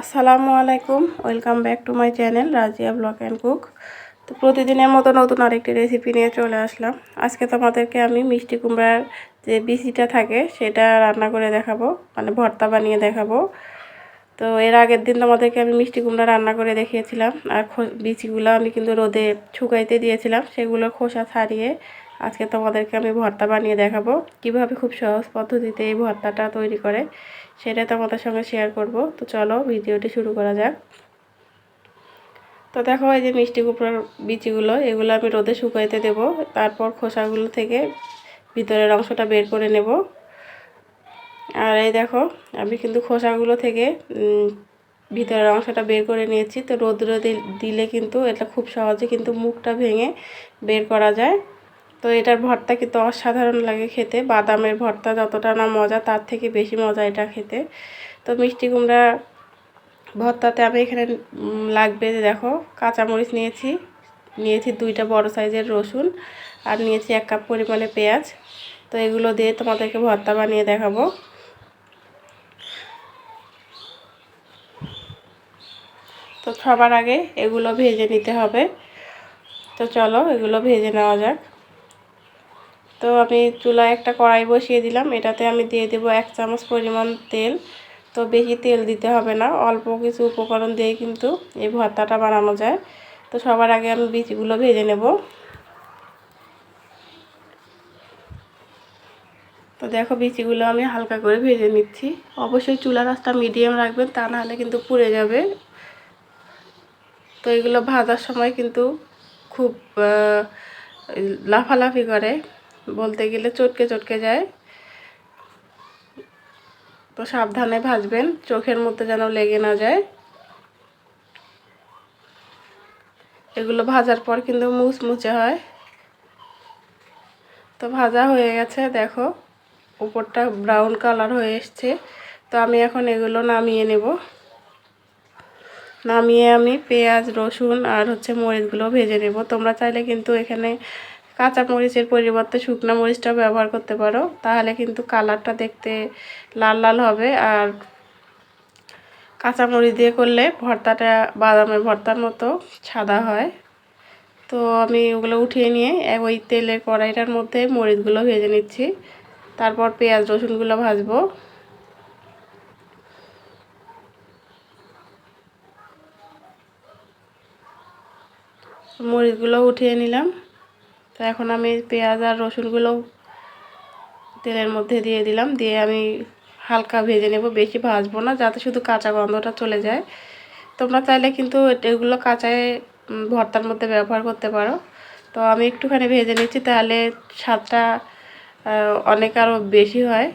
আসসালামু আলাইকুম, welcome back to my channel Razia blog and cook. তো প্রতিদিনের মতো নতুন আরেকটি রেসিপি নিয়ে চলে আসলাম। আজকে তোমাদেরকে আমি মিষ্টি কুমড়ার যে বিচিটা থাকে, সেটা রান্না করে দেখাবো মানে ভর্তা বানিয়ে দেখাবো। তো এর আগের দিন তোমাদেরকে আমি মিষ্টি কুমড়া রান্না করে দেখিয়েছিলাম, আর বিচিগুলো আমি কিন্তু রোদে শুকাইতে দিয়েছিলাম, সেগুলো খোসা ছাড়িয়ে আজকে তোমাদেরকে আমি ভর্তা বানিয়ে দেখাবো কীভাবে খুব সহজ পদ্ধতিতে এই ভর্তাটা তৈরি করে, সেটা তোমাদের সঙ্গে শেয়ার করব। তো চলো ভিডিওটি শুরু করা যাক। তো দেখো এই যে মিষ্টি কুমড়োর বিচিগুলো, এগুলো আমি রোদে শুকাইতে দেব, তারপর খোসাগুলো থেকে ভিতরের অংশটা বের করে নেব। আর এই দেখো, আমি কিন্তু খোসাগুলো থেকে ভিতরের অংশটা বের করে নিয়েছি। তো রোদ্র দিলে কিন্তু এটা খুব সহজে কিন্তু মুখটা ভেঙে বের করা যায়। তো এটার ভর্তা কিন্তু অসাধারণ লাগে খেতে। বাদামের ভর্তা যতটা না মজা, তার থেকে বেশি মজা এটা খেতে। তো মিষ্টি কুমড়া ভর্তাতে আমি এখানে লাগবে দেখো, কাঁচামরিচ নিয়েছি। নিয়েছি দুইটা বড় সাইজের রসুন আর নিয়েছি এক কাপ পরিমাণে পেঁয়াজ। তো এগুলো দিয়ে তোমাদেরকে ভর্তা বানিয়ে দেখাবো। তো সবার আগে এগুলো ভেজে নিতে হবে। তো চলো, এগুলো ভেজে নেওয়া যাক। তো আমি চুলায় একটা কড়াই বসিয়ে দিলাম। এটাতে আমি দিয়ে দেবো এক চামচ পরিমাণ তেল। তো বেশি তেল দিতে হবে না, অল্প কিছু উপকরণ দিয়ে কিন্তু এই ভর্তাটা বানানো যায়। তো সবার আগে আমি বীজগুলো ভেজে নেব। তো দেখো বিচিগুলো আমি হালকা করে ভেজে নিচ্ছি। অবশ্যই চুলা রাসটা মিডিয়াম রাখবেন, তা নাহলে কিন্তু পুড়ে যাবে। তো এগুলো ভাজার সময় কিন্তু খুব লাফালাফি করে। বলতে গেলে চটকে চটকে যায়। তো সাবধানে ভাজবেন, চোখের মধ্যে যেন লেগে না যায়। এগুলো ভাজার পর কিন্তু মুচমুচে হয়। তো ভাজা হয়ে গেছে, দেখো। উপরটা ব্রাউন কালার হয়ে এসছে। তো আমি এখন এগুলো নামিয়ে নেব। নামিয়ে আমি পেঁয়াজ, রসুন আর হচ্ছে মরিচগুলো ভেজে নেব। তোমরা চাইলে কিন্তু এখানে কাঁচা মরিচের পরিবর্তে শুকনো মরিচটা ব্যবহার করতে পারো। তাহলে কিন্তু কালারটা দেখতে লাল লাল হবে। আর কাঁচা মরিচ দিয়ে করলে ভর্তাটা বাদামের ভর্তার মতো সাদা হয়। তো আমি ওগুলো উঠিয়ে নিয়ে ওই তেলের কড়াইটার মধ্যে মরিচগুলো ভেজে নিচ্ছি। তারপর পেঁয়াজ, রসুনগুলো ভাজবো। মরিচগুলো উঠিয়ে নিলাম। তো এখন আমি পেঁয়াজ আর রসুনগুলো তেলের মধ্যে দিয়ে দিলাম, দিয়ে আমি হালকা ভেজে নেব। বেশি ভাজবো না, যাতে শুধু কাঁচা গন্ধটা চলে যায়। তোমরা চাইলে কিন্তু এগুলো কাঁচায় ভর্তার মধ্যে ব্যবহার করতে পারো। তো আমি একটুখানি ভেজে নিচ্ছি, তাহলে স্বাদটা অনেক আরও বেশি হয়।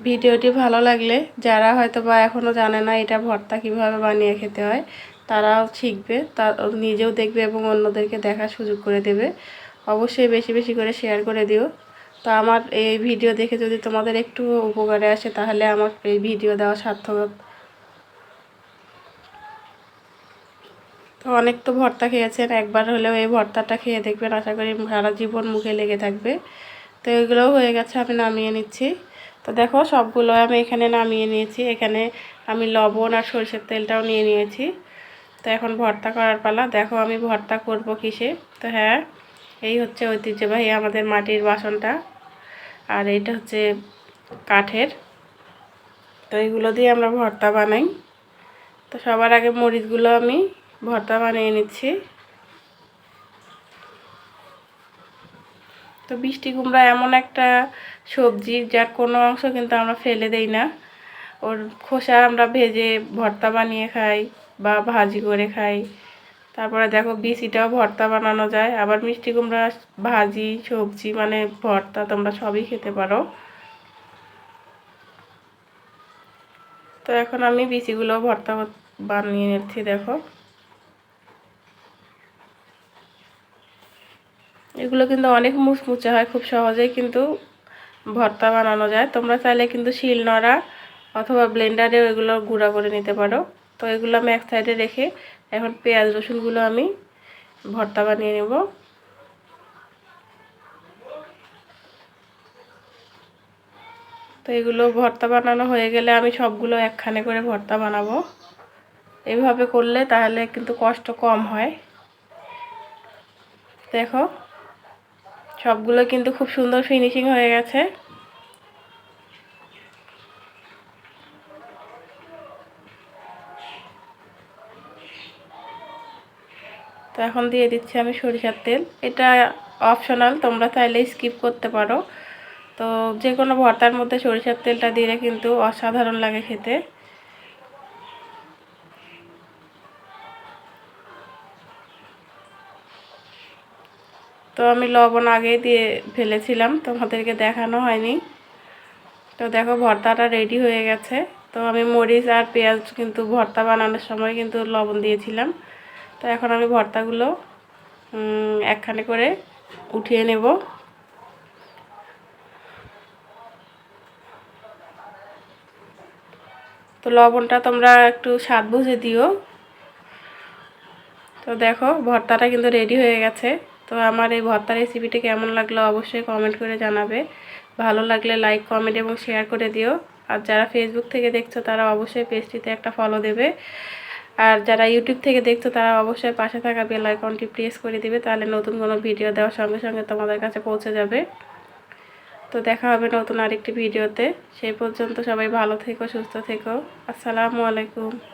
ভিডিওটি ভালো লাগলে যারা হয়তো বা এখনও জানে না এটা ভর্তা কীভাবে বানিয়ে খেতে হয়, তারাও শিখবে, তা নিজেও দেখবে এবং অন্যদেরকে দেখার সুযোগ করে দেবে। অবশ্যই বেশি বেশি করে শেয়ার করে দিও। তো আমার এই ভিডিও দেখে যদি তোমাদের একটু উপকারে আসে, তাহলে আমার এই ভিডিও দেওয়া সার্থক। তো অনেক তো ভর্তা খেয়েছেন, একবার হলেও এই ভর্তাটা খেয়ে দেখবেন। আশা করি সারা জীবন মুখে লেগে থাকবে। তো এগুলোও হয়ে গেছে, আমি নামিয়ে নিচ্ছি। তো দেখো সবগুলো আমি এখানে নামিয়ে নিয়েছি। এখানে আমি লবণ আর সরষের তেলটাও নিয়ে নিয়েছি। তো এখন ভর্তা করার পালা। দেখো আমি ভর্তা করব কিসে? তো হ্যাঁ এই হচ্ছে ঐতিহ্যবাহী আমাদের মাটির বাসনটা। আর এইটা হচ্ছে কাঠের। তো এইগুলো দিয়ে আমরা ভর্তা বানাই। তো সবার আগে মরিচগুলো আমি ভর্তা বানিয়ে নিচ্ছি। তো বৃষ্টি কুমড়া এমন একটা সবজি, যার কোনো অংশ কিন্তু আমরা ফেলে দেই না। ওর খোসা আমরা ভেজে ভর্তা বানিয়ে খাই বা ভাজি করে খাই। তারপরে দেখো বিচিটাও ভর্তা বানানো যায়। আবার মিষ্টি কুমড়া, ভাজি, সবজি মানে ভর্তা তোমরা সবই খেতে পারো। তো এখন আমি বিচিগুলো ভর্তা বানিয়ে নিচ্ছি, দেখো। এগুলো কিন্তু অনেক মুচমুচে হয় খুব সহজেই কিন্তু ভর্তা বানানো যায়। তোমরা চাইলে কিন্তু শিল নড়া অথবা ব্লেন্ডারে এগুলো গুঁড়া করে নিতে পারো। তো এগুলো আমি এক সাইডে রেখে এখন পেঁয়াজ, রসুনগুলো আমি ভর্তা বানিয়ে নেব। তো এগুলো ভর্তা বানানো হয়ে গেলে আমি সবগুলো একখানে করে ভর্তা বানাবো। এইভাবে করলে তাহলে কিন্তু কষ্ট কম হয়। দেখো সবগুলো কিন্তু খুব সুন্দর ফিনিশিং হয়ে গেছে। তো এখন দিয়ে দিচ্ছি আমি সরিষার তেল। এটা অপশনাল তোমরা চাইলে স্কিপ করতে পারো। তো যে কোনো ভর্তার মধ্যে সরিষার তেলটা দিলে কিন্তু অসাধারণ লাগে খেতে। তো আমি লবণ আগেই দিয়ে ফেলেছিলাম, তোমাদেরকে দেখানো হয়নি। তো দেখো ভর্তাটা রেডি হয়ে গেছে। তো আমি মরিচ আর পেঁয়াজ কিন্তু ভর্তা বানানোর সময় কিন্তু লবণ দিয়েছিলাম। তো এখন আমি ভর্তাগুলো একখানে করে উঠিয়ে নেব। তো লবণটা তোমরা একটু স্বাদ বুঝে দিও। তো দেখো ভর্তাটা কিন্তু রেডি হয়ে গেছে। তো আমার এই ভর্তা রেসিপিটি কেমন লাগল অবশ্যই কমেন্ট করে জানাবে। ভালো লাগলে লাইক কমেন্ট এবং শেয়ার করে দিও। আর যারা ফেসবুক থেকে দেখছ, তারা অবশ্যই পেজটিতে একটা ফলো দেবে। আর যারা ইউটিউব থেকে দেখছ, তারা অবশ্যই পাশে থাকা বেল আইকনটি প্রেস করে দিবে, তাহলে নতুন কোনো ভিডিও দেওয়ার সঙ্গে সঙ্গে তোমাদের কাছে পৌঁছে যাবে। তো দেখা হবে নতুন আরেকটি ভিডিওতে সেই পর্যন্ত সবাই ভালো থেকো, সুস্থ থেকো। আসসালামু আলাইকুম।